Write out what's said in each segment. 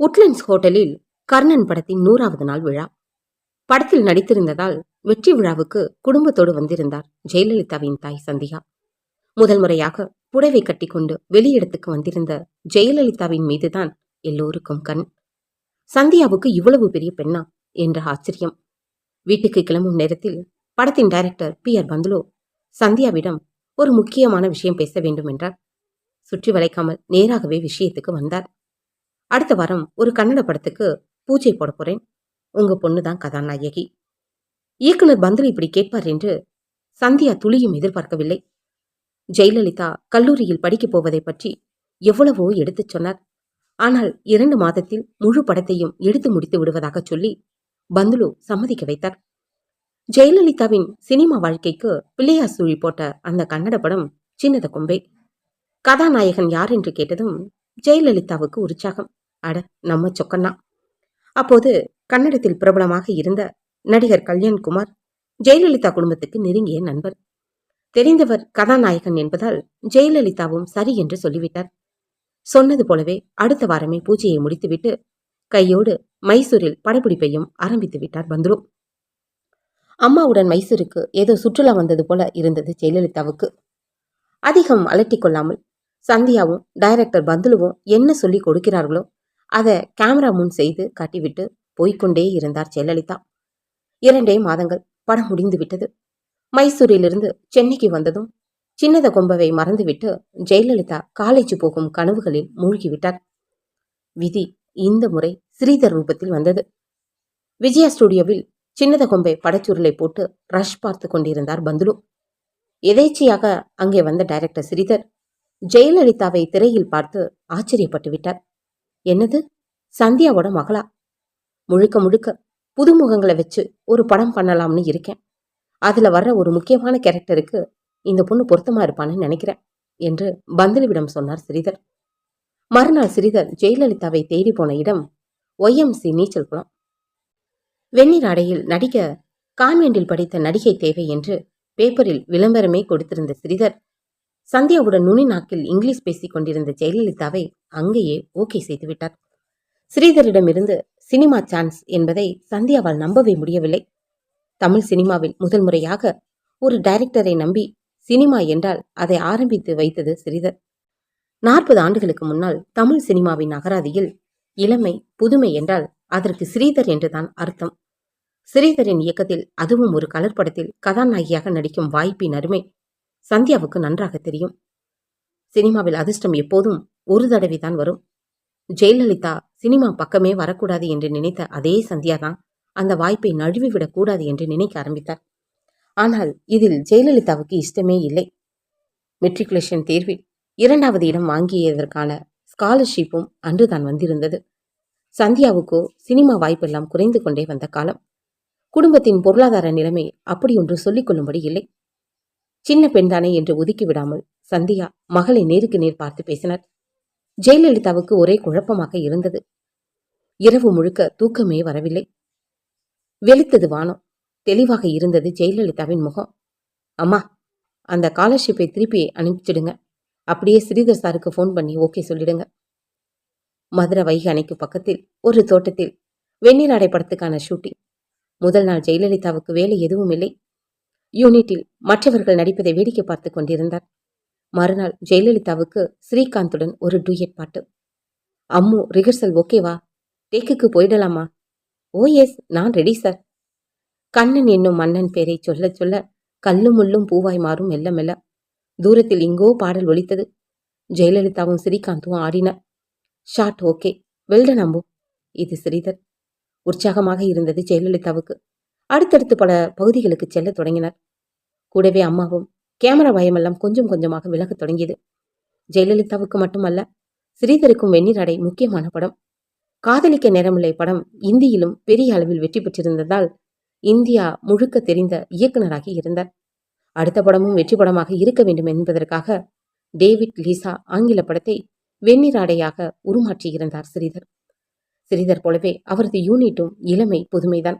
Woodlands ஹோட்டலில் கர்ணன் படத்தின் நூறாவது நாள் விழா. படத்தில் நடித்திருந்ததால் வெற்றி விழாவுக்கு குடும்பத்தோடு வந்திருந்தார் ஜெயலலிதாவின் தாய் சந்தியா முதல் முறையாக புடவை கட்டிக்கொண்டு வெளியிடத்துக்கு வந்திருந்த ஜெயலலிதாவின் மீதுதான் எல்லோருக்கும் கண். சந்தியாவுக்கு இவ்வளவு பெரிய பெண்ணா என்ற ஆச்சரியம். வீட்டுக்கு கிளம்பும் நேரத்தில் படத்தின் டைரக்டர் பி ஆர் பந்துலோ சந்தியாவிடம் ஒரு முக்கியமான விஷயம் பேச வேண்டும் என்றார் சுற்றி வளைக்காமல் நேராகவே விஷயத்துக்கு வந்தார். அடுத்த வாரம் ஒரு கன்னட படத்துக்கு பூஜை போட போறேன். உங்க பொண்ணு தான் கதாநாயகி. இயக்குனர் பந்துலு இப்படி கேட்பார் என்று சந்தியா துளியும் எதிர்பார்க்கவில்லை. ஜெயலலிதா கல்லூரியில் படிக்கப் போவதை பற்றி எவ்வளவோ எடுத்துச் சொன்னார். ஆனால் இரண்டு மாதத்தில் முழு படத்தையும் எடுத்து முடித்து விடுவதாக சொல்லி பந்துலு சம்மதிக்க வைத்தார். ஜெயலலிதாவின் சினிமா வாழ்க்கைக்கு பிள்ளையார் சூழி போட்ட அந்த கன்னட படம் சின்னத கொம்பை. கதாநாயகன் யார் என்று கேட்டதும் ஜெயலலிதாவுக்கு உற்சாகம். அட நம்ம சொக்கண்ணா அப்போது கன்னடத்தில் பிரபலமாக இருந்த நடிகர் கல்யாண்குமார் ஜெயலலிதா குடும்பத்துக்கு நெருங்கிய நண்பர். தெரிந்தவர் கதாநாயகன் என்பதால் ஜெயலலிதாவும் சரி என்று சொல்லிவிட்டார். சொன்னது போலவே அடுத்த வாரமே பூஜையை முடித்துவிட்டு கையோடு மைசூரில் படப்பிடிப்பையும் ஆரம்பித்து விட்டார் பந்துரு. அம்மாவுடன் மைசூருக்கு ஏதோ சுற்றுலா வந்தது போல இருந்தது ஜெயலலிதாவுக்கு. அதிகம் அலட்டிக் கொள்ளாமல் சந்தியாவும் டைரக்டர் பந்துலுவும் என்ன சொல்லி கொடுக்கிறார்களோ அதை கேமரா முன் செய்து காட்டிவிட்டு போய்க்கொண்டே இருந்தார் ஜெயலலிதா இரண்டே மாதங்கள் படம் முடிந்து விட்டது மைசூரிலிருந்து சென்னைக்கு வந்ததும் சின்னத கொம்பவை மறந்துவிட்டு ஜெயலலிதா காலேஜ் போகும் கனவுகளில் மூழ்கிவிட்டார். விதி இந்த முறை ஸ்ரீதர் ரூபத்தில் வந்தது. விஜயா ஸ்டுடியோவில் சின்னத கொம்பை படச்சுருளை போட்டு ரஷ் பார்த்து கொண்டிருந்தார் பந்துலு. எதேச்சையாக அங்கே வந்த டைரக்டர் ஸ்ரீதர். ஜெயலலிதாவை திரையில் பார்த்து ஆச்சரியப்பட்டு விட்டார் என்னது? சந்தியாவோட மகளா? முழுக்க முழுக்க புதுமுகங்களை வச்சு ஒரு படம் பண்ணலாம்னு இருக்கேன். அதுல வர்ற ஒரு முக்கியமான கேரக்டருக்கு இந்த பொண்ணு பொருத்தமா இருப்பான்னு நினைக்கிறேன் என்று பந்தலிவிடம் சொன்னார் ஸ்ரீதர். மறுநாள் ஸ்ரீதர் ஜெயலலிதாவை தேடி போன இடம் ஒய்எம்சி நீச்சல் குளம் வெந்நீர் அடையில் நடிக்க கான்வெண்டில் படித்த நடிகை தேவை என்று பேப்பரில் விளம்பரமே கொடுத்திருந்த ஸ்ரீதர் சந்தியாவுடன் நுனி நாக்கில் இங்கிலீஷ் பேசிக் கொண்டிருந்த ஜெயலலிதாவை அங்கேயே ஓகே செய்துவிட்டார் ஸ்ரீதரிடமிருந்து சினிமா சான்ஸ் என்பதை சந்தியாவால் நம்பவே முடியவில்லை. தமிழ் சினிமாவில் முதல் முறையாக ஒரு டைரக்டரை நம்பி சினிமா என்றால் அதை ஆரம்பித்து வைத்தது ஸ்ரீதர். நாற்பது ஆண்டுகளுக்கு முன்னால் தமிழ் சினிமாவின் அகராதியில் இளமை புதுமை என்றால் அதற்கு ஸ்ரீதர் என்றுதான் அர்த்தம். ஸ்ரீதரின் இயக்கத்தில் அதுவும் ஒரு கலர் படத்தில் கதாநாயகியாக நடிக்கும் வாய்ப்பின் அருமை சந்தியாவுக்கு நன்றாக தெரியும். சினிமாவில் அதிர்ஷ்டம் எப்போதும் ஒரு தடவை தான் வரும். ஜெயலலிதா சினிமா பக்கமே வரக்கூடாது என்று நினைத்த அதே சந்தியா தான் அந்த வாய்ப்பை நழுவிவிடக் கூடாது என்று நினைக்க ஆரம்பித்தார். ஆனால் இதில் ஜெயலலிதாவுக்கு இஷ்டமே இல்லை. மெட்ரிகுலேஷன் தேர்வில் இரண்டாவது இடம் வாங்கியதற்கான ஸ்காலர்ஷிப்பும் அன்றுதான் வந்திருந்தது. சந்தியாவுக்கோ சினிமா வாய்ப்பெல்லாம் குறைந்து கொண்டே வந்த காலம். குடும்பத்தின் பொருளாதார நிலைமை அப்படி ஒன்று சொல்லிக் கொள்ளும்படி இல்லை. சின்ன பெண்தானே என்று ஒதுக்கி விடாமல் சந்தியா மகளை நேருக்கு நேர் பார்த்து பேசினார். ஜெயலலிதாவுக்கு ஒரே குழப்பமாக இருந்தது. இரவு முழுக்க தூக்கமே வரவில்லை. வெளுத்தது வானம். தெளிவாக இருந்தது ஜெயலலிதாவின் முகம். அம்மா அந்த ஸ்காலர்ஷிப்பை திருப்பி அனுப்பிச்சிடுங்க. அப்படியே ஸ்ரீதர் சாருக்கு ஃபோன் பண்ணி ஓகே சொல்லிடுங்க. மதுரை வைகை அணைக்கு பக்கத்தில் ஒரு தோட்டத்தில் வெந்நீராடை படத்துக்கான ஷூட்டிங் முதல் நாள் ஜெயலலிதாவுக்கு வேலை எதுவும் இல்லை. யூனிட்டில் மற்றவர்கள் நடிப்பதை வேடிக்கை பார்த்து கொண்டிருந்தார். மறுநாள் ஜெயலலிதாவுக்கு ஸ்ரீகாந்துடன் ஒரு டூயட் பாட்டு. அம்மு ரிஹர்சல் ஓகேவா டேக்குக்கு போயிடலாமா? ஓ எஸ் நான் ரெடி சார். கண்ணன் என்னும் மன்னன் பேரை சொல்ல சொல்ல கல்லும் முள்ளும் பூவாய் மாறும் மெல்ல மெல்ல தூரத்தில் இங்கோ பாடல் ஒலித்தது. ஜெயலலிதாவும் ஸ்ரீகாந்தும் ஆடினர் ஷாட் ஓகே வெல்டன் அம்பு இது ஸ்ரீதர் உற்சாகமாக இருந்தது ஜெயலலிதாவுக்கு. அடுத்தடுத்து பல பகுதிகளுக்கு செல்ல தொடங்கினார். கூடவே அம்மாவும் கேமரா பயமெல்லாம் கொஞ்சம் கொஞ்சமாக விலகத் தொடங்கியது. ஜெயலலிதாவுக்கு மட்டுமல்ல ஸ்ரீதருக்கும் வெந்நீர் முக்கியமான படம். காதலிக்க நேரமில்லை படம் இந்தியிலும் பெரிய அளவில் வெற்றி பெற்றிருந்ததால் இந்தியா முழுக்க தெரிந்த இயக்குனராகி இருந்தார். அடுத்த படமும் வெற்றி படமாக இருக்க வேண்டும் என்பதற்காக டேவிட் லீசா ஆங்கில படத்தை வெந்நீராடையாக உருமாற்றியிருந்தார் ஸ்ரீதர். ஸ்ரீதர் போலவே அவரது யூனிட்டும் இளமை புதுமைதான்.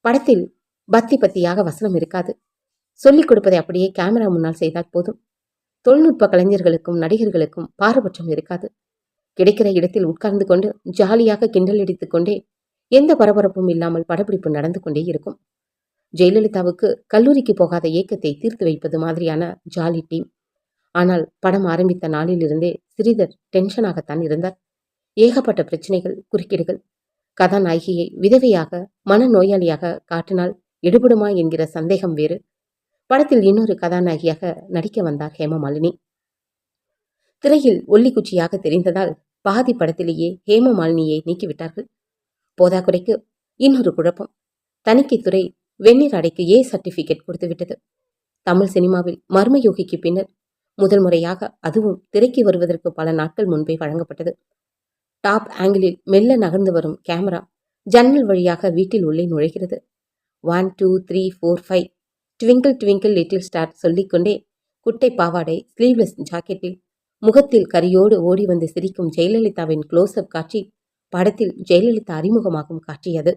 படத்தில் பத்தி பத்தியாக வசனம் இருக்காது. சொல்லிக் கொடுப்பதை அப்படியே கேமரா முன்னால் செய்தால் போதும். தொழில்நுட்ப கலைஞர்களுக்கும் நடிகர்களுக்கும் பாரபட்சம் இருக்காது. கிடைக்கிற இடத்தில் உட்கார்ந்து கொண்டு ஜாலியாக கிண்டல் அடித்துக்கொண்டே எந்த பரபரப்பும் இல்லாமல் படப்பிடிப்பு நடந்து கொண்டே இருக்கும். ஜெயலலிதாவுக்கு கல்லூரிக்கு போகாத ஏக்கத்தை தீர்த்து வைப்பது மாதிரியான ஜாலி டீம். ஆனால் படம் ஆரம்பித்த நாளிலிருந்தே சிறிதர் டென்ஷனாகத்தான் இருந்தார். ஏகப்பட்ட பிரச்சனைகள் குறுக்கீடுகள். கதாநாயகியை விதவையாக மனநோயாளியாக காட்டினால் எடுபடுமா என்கிற சந்தேகம் வேறு. படத்தில் இன்னொரு கதாநாயகியாக நடிக்க வந்தார் ஹேமமாலினி. திரையில் ஒல்லிக்குச்சியாக தெரிந்ததால் பாதி படத்திலேயே ஹேமமாலினியை நீக்கிவிட்டார்கள். போதாக்குறைக்கு இன்னொரு குழப்பம். தணிக்கைத்துறை வெந்நீர் அடைக்கு ஏ சர்டிபிகேட் கொடுத்துவிட்டது தமிழ் சினிமாவில் மர்மயோகிக்கு பின்னர் முதல் முறையாக அதுவும் திரைக்கு வருவதற்கு பல நாட்கள் முன்பே வழங்கப்பட்டது. டாப் ஆங்கிளில் மெல்ல நகர்ந்து வரும் கேமரா ஜன்னல் வழியாக வீட்டில் உள்ளே நுழைகிறது. One two three four five twinkle twinkle little star சொல்லிக்கொண்டே குட்டை பாவாடை ஸ்லீவ்லெஸ் ஜாக்கெட்டில் முகத்தில் கரியோடு ஓடி வந்து சிரிக்கும் ஜெயலலிதாவின் க்ளோஸ்அப் காட்சி படத்தில் ஜெயலலிதா அறிமுகமாகும் காட்சி அது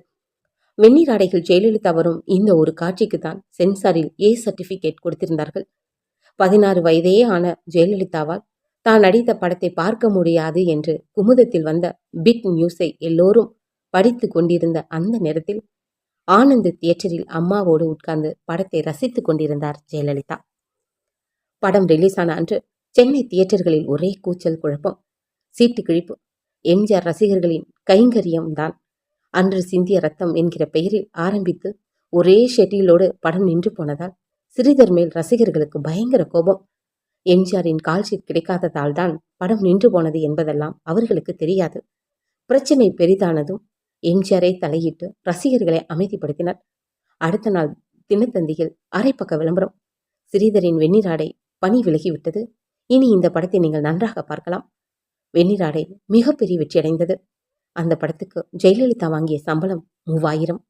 வெந்நீர் ஆடைகள் ஜெயலலிதா வரும் இந்த ஒரு காட்சிக்கு தான் சென்சாரில் ஏ சர்டிபிகேட் கொடுத்திருந்தார்கள். பதினாறு வயதே ஆன ஜெயலலிதாவால் தான் நடித்த படத்தை பார்க்க முடியாது என்று குமுதத்தில் வந்த பிக் நியூஸை எல்லோரும் படித்து கொண்டிருந்த அந்த நேரத்தில் ஆனந்த் தியேட்டரில் அம்மாவோடு உட்கார்ந்து படத்தை ரசித்துக் கொண்டிருந்தார் ஜெயலலிதா. படம் ரிலீஸ் ஆன அன்று சென்னை தியேட்டர்களில் ஒரே கூச்சல் குழப்பம். சீட்டு கிழிப்பு. எம்ஜிஆர் ரசிகர்களின் கைங்கரியம் தான். அன்று சிந்திய ரத்தம் என்கிற பெயரில் ஆரம்பித்து ஒரே ஷெட்யூலோடு படம் நின்று போனதால் சிறிதர் மேல் ரசிகர்களுக்கு பயங்கர கோபம். எம்ஜிஆரின் கால்ஷீட் கிடைக்காததால் தான் படம் நின்று போனது என்பதெல்லாம் அவர்களுக்கு தெரியாது. பிரச்சனை பெரிதானதும் எம்ஜிஆரை தலையிட்டு ரசிகர்களை அமைதிப்படுத்தினர். அடுத்த நாள் தினத்தந்தியில் அரைப்பக்க விளம்பரம். ஸ்ரீதரின் வெண்ணிராடை பணி விலகிவிட்டது. இனி இந்த படத்தை நீங்கள் நன்றாக பார்க்கலாம். வெண்ணிராடை மிகப்பெரிய வெற்றியடைந்தது. அந்த படத்துக்கு ஜெயலலிதா வாங்கிய சம்பளம் மூவாயிரம்.